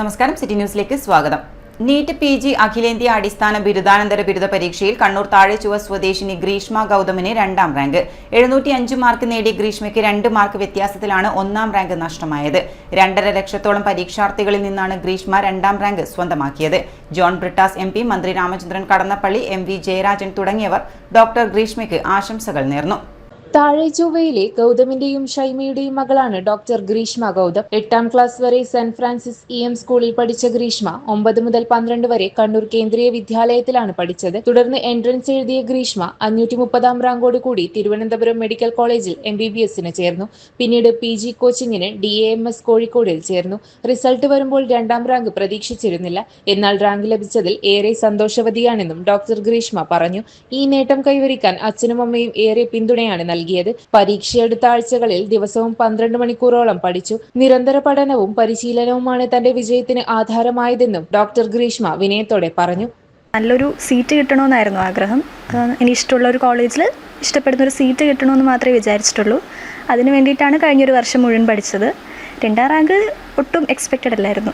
നമസ്കാരം സിറ്റി ന്യൂസിലേക്ക് സ്വാഗതം. നീറ്റ് പി ജി അഖിലേന്ത്യാ അടിസ്ഥാന ബിരുദാനന്തര ബിരുദ പരീക്ഷയിൽ കണ്ണൂർ താഴെച്ചുവ സ്വദേശിനി ഗ്രീഷ്മ ഗൗതമിന് രണ്ടാം റാങ്ക്. എഴുന്നൂറ്റി അഞ്ച് മാർക്ക് നേടിയ ഗ്രീഷ്മയ്ക്ക് രണ്ട് മാർക്ക് വ്യത്യാസത്തിലാണ് ഒന്നാം റാങ്ക് നഷ്ടമായത്. രണ്ടര ലക്ഷത്തോളം പരീക്ഷാർത്ഥികളിൽ നിന്നാണ് ഗ്രീഷ്മ രണ്ടാം റാങ്ക് സ്വന്തമാക്കിയത്. ജോൺ ബ്രിട്ടാസ് എം മന്ത്രി രാമചന്ദ്രൻ കടന്നപ്പള്ളി എം ജയരാജൻ തുടങ്ങിയവർ ഡോക്ടർ ഗ്രീഷ്മയ്ക്ക് ആശംസകൾ നേർന്നു. താഴെ ചൊവ്വയിലെ ഗൗതമിന്റെയും ഷൈമയുടെയും മകളാണ് ഡോക്ടർ ഗ്രീഷ്മ ഗൗതം. എട്ടാം ക്ലാസ് വരെ സെന്റ് ഫ്രാൻസിസ് ഇ എം സ്കൂളിൽ പഠിച്ച ഗ്രീഷ്മ ഒമ്പത് മുതൽ പന്ത്രണ്ട് വരെ കണ്ണൂർ കേന്ദ്രീയ വിദ്യാലയത്തിലാണ് പഠിച്ചത്. തുടർന്ന് എൻട്രൻസ് എഴുതിയ ഗ്രീഷ്മ അഞ്ഞൂറ്റി മുപ്പതാം റാങ്കോട് കൂടി തിരുവനന്തപുരം മെഡിക്കൽ കോളേജിൽ എം ബി ബി എസിന് ചേർന്നു. പിന്നീട് പി ജി കോച്ചിങ്ങിന് ഡി എ എം എസ് കോഴിക്കോടിൽ ചേർന്നു. റിസൾട്ട് വരുമ്പോൾ രണ്ടാം റാങ്ക് പ്രതീക്ഷിച്ചിരുന്നില്ല. എന്നാൽ റാങ്ക് ലഭിച്ചതിൽ ഏറെ സന്തോഷവതിയാണെന്നും ഡോക്ടർ ഗ്രീഷ്മ പറഞ്ഞു. ഈ നേട്ടം കൈവരിക്കാൻ അച്ഛനും അമ്മയും ഏറെ പിന്തുണയാണ് നൽകിയത്. പരീക്ഷയെടുത്ത ആഴ്ചകളിൽ ദിവസവും പന്ത്രണ്ട് മണിക്കൂറോളം പഠിച്ചു. നിരന്തര പഠനവും പരിശീലനവുമാണ് തന്റെ വിജയത്തിന് ആധാരമായതെന്നും ഡോക്ടർ ഗ്രീഷ്മ വിനയത്തോടെ പറഞ്ഞു. നല്ലൊരു സീറ്റ് കിട്ടണമെന്നായിരുന്നു ആഗ്രഹം. ആഹ് എനിക്ക് ഇഷ്ടമുള്ള ഒരു കോളേജിൽ ഇഷ്ടപ്പെടുന്ന ഒരു സീറ്റ് കിട്ടണമെന്ന് മാത്രമേ വിചാരിച്ചിട്ടുള്ളൂ. അതിനു വേണ്ടിയിട്ടാണ് കഴിഞ്ഞൊരു വർഷം മുഴുവൻ പഠിച്ചത്. രണ്ടാം റാങ്ക് ഒട്ടും എക്സ്പെക്റ്റഡ് അല്ലായിരുന്നു.